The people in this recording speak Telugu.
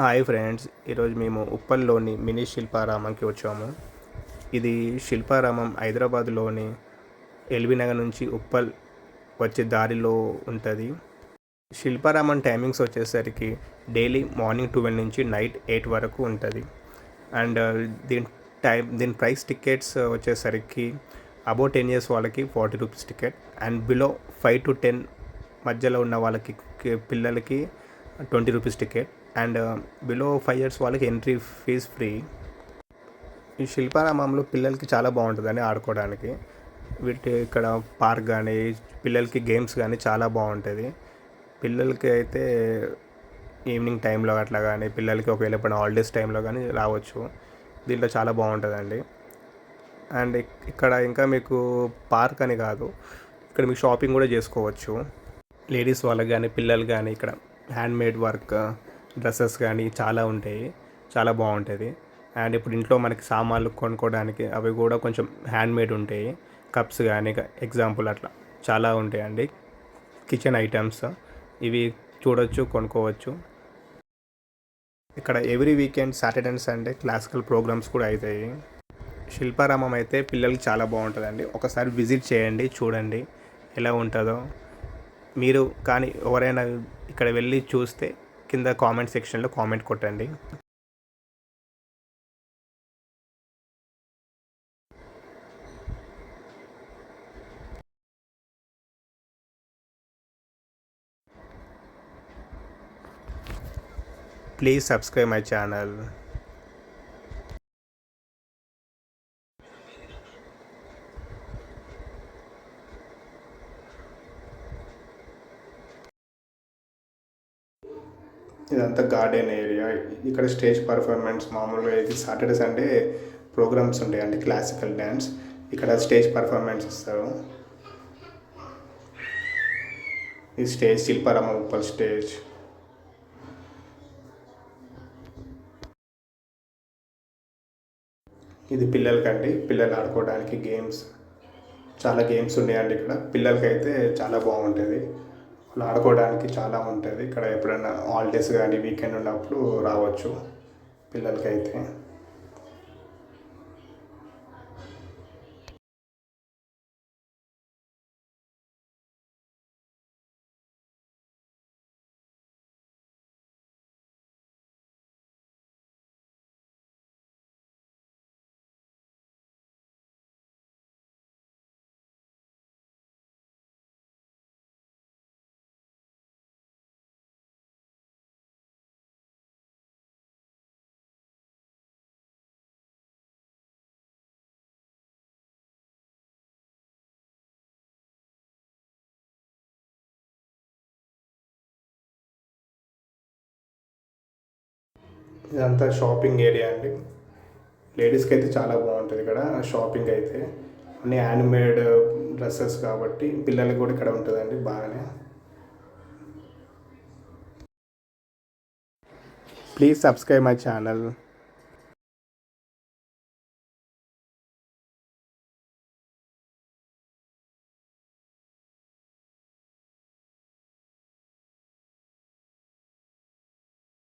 హాయ్ ఫ్రెండ్స్ ఈరోజు మేము ఉప్పల్లోని మినీ శిల్పారామంకి వచ్చాము. ఇది శిల్పారామం హైదరాబాద్లోని ఎల్బీనగర్ నుంచి ఉప్పల్ వచ్చే దారిలో ఉంటుంది. శిల్పారామం టైమింగ్స్ వచ్చేసరికి డైలీ మార్నింగ్ ట్వెల్వ్ నుంచి నైట్ ఎయిట్ వరకు ఉంటుంది. అండ్ uh, దీని టైం దీని ప్రైస్ టికెట్స్ వచ్చేసరికి అబౌ టెన్ ఇయర్స్ వాళ్ళకి forty rupees ticket. And below five to ten మధ్యలో ఉన్న వాళ్ళకి పిల్లలకి twenty rupees ticket. And below five years వాళ్ళకి ఎంట్రీ ఫీజ్ ఫ్రీ ఈ శిల్పారామంలో పిల్లలకి చాలా బాగుంటుందని ఆడుకోవడానికి. వీటి ఇక్కడ పార్క్ కానీ పిల్లలకి గేమ్స్ కానీ చాలా బాగుంటుంది. పిల్లలకి అయితే ఈవినింగ్ టైంలో అట్లా కానీ పిల్లలకి ఒకవేళ ఎప్పుడైనా హాలిడేస్ టైంలో కానీ రావచ్చు. దీంట్లో చాలా బాగుంటుందండి. అండ్ ఇక్కడ ఇంకా మీకు పార్క్ అని కాదు ఇక్కడ మీకు షాపింగ్ కూడా చేసుకోవచ్చు. లేడీస్ వాళ్ళకి కానీ పిల్లలు కానీ ఇక్కడ హ్యాండ్మేడ్ వర్క్ డ్రెస్సెస్ కానీ చాలా ఉంటాయి. చాలా బాగుంటుంది. అండ్ ఇప్పుడు ఇంట్లో మనకి సామాన్లు కొనుక్కోవడానికి అవి కూడా కొంచెం హ్యాండ్మేడ్ ఉంటాయి. కప్స్ కానీ ఎగ్జాంపుల్ అట్లా చాలా ఉంటాయండి. కిచెన్ ఐటమ్స్ ఇవి చూడొచ్చు కొనుక్కోవచ్చు. ఇక్కడ every weekend Saturday and Sunday classical programmes కూడా అవుతాయి శిల్పారామం అయితే పిల్లలకి చాలా బాగుంటుందండి. ఒకసారి విజిట్ చేయండి చూడండి ఎలా ఉంటుందో. మీరు కానీ ఎవరైనా ఇక్కడ వెళ్ళి చూస్తే కింద కామెంట్ సెక్షన్లో కామెంట్ కొట్టండి. ప్లీజ్ సబ్స్క్రైబ్ మై ఛానల్ ఇదంతా గార్డెన్ ఏరియా. ఇక్కడ స్టేజ్ పర్ఫార్మెన్స్ మామూలుగా ఇది సాటర్డే సండే ప్రోగ్రామ్స్ ఉంటాయి. అంటే క్లాసికల్ డ్యాన్స్ ఇక్కడ స్టేజ్ పర్ఫార్మెన్స్ ఇస్తారు. ఈ స్టేజ్ శిల్పారామ ఉప్పల్ స్టేజ్. ఇది పిల్లలకండి. పిల్లలు ఆడుకోవడానికి గేమ్స్. చాలా గేమ్స్ ఉన్నాయండి ఇక్కడ. పిల్లలకైతే చాలా బాగుంటుంది. వాళ్ళు ఆడుకోవడానికి చాలా ఉంటుంది. ఇక్కడ ఎప్పుడైనా హాలిడేస్ కానీ వీకెండ్ ఉన్నప్పుడు రావచ్చు పిల్లలకైతే. ఇదంతా షాపింగ్ ఏరియా అండి. లేడీస్కి అయితే చాలా బాగుంటుంది ఇక్కడ షాపింగ్ అయితే. అన్ని హ్యాండ్మేడ్ డ్రెస్సెస్ కాబట్టి పిల్లలకి కూడా ఇక్కడ ఉంటుందండి బాగానే. Please subscribe my channel.